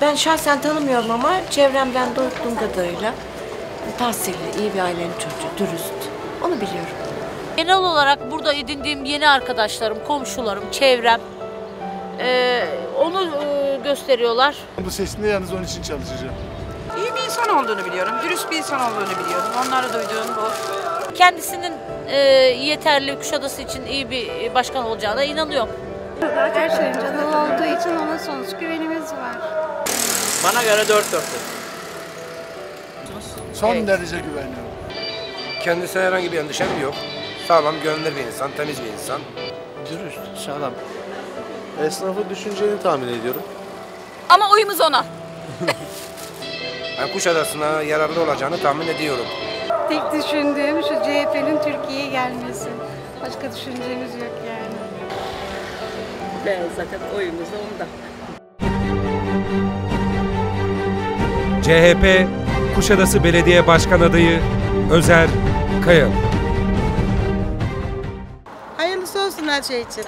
Ben şahsen tanımıyorum ama çevremden duyduğum kadarıyla tahsilli, iyi bir ailenin çocuğu, dürüst. Onu biliyorum. Genel olarak burada edindiğim yeni arkadaşlarım, komşularım, çevrem eee, onu eee, gösteriyorlar. Bu seçimde yalnız onun için çalışacağım. İyi bir insan olduğunu biliyorum. Dürüst bir insan olduğunu biliyorum. Onları duyduğum bu. Kendisinin eee, yeterli Kuşadası için iyi bir başkan olacağına inanıyorum. Her şeyin canı olduğu için ona sonsuz güvenimiz var. Bana göre dört dörtlük. Son derece güveniyorum. Kendisine herhangi bir endişem yok. Sağlam, güvenilir bir insan, temiz bir insan. Dürüst, sağlam. Esnafı düşüneceğini tahmin ediyorum. Ama oyumuz ona. Ben Kuşadası'na yararlı olacağını tahmin ediyorum. Tek düşündüğüm şu CHP'nin Türkiye'ye gelmesi. Başka düşüncemiz yok yani. Ve zaten oyumuz da onda. CHP Kuşadası Belediye Başkan Adayı Özer Kayalı. Hayırlısı olsun her şey için.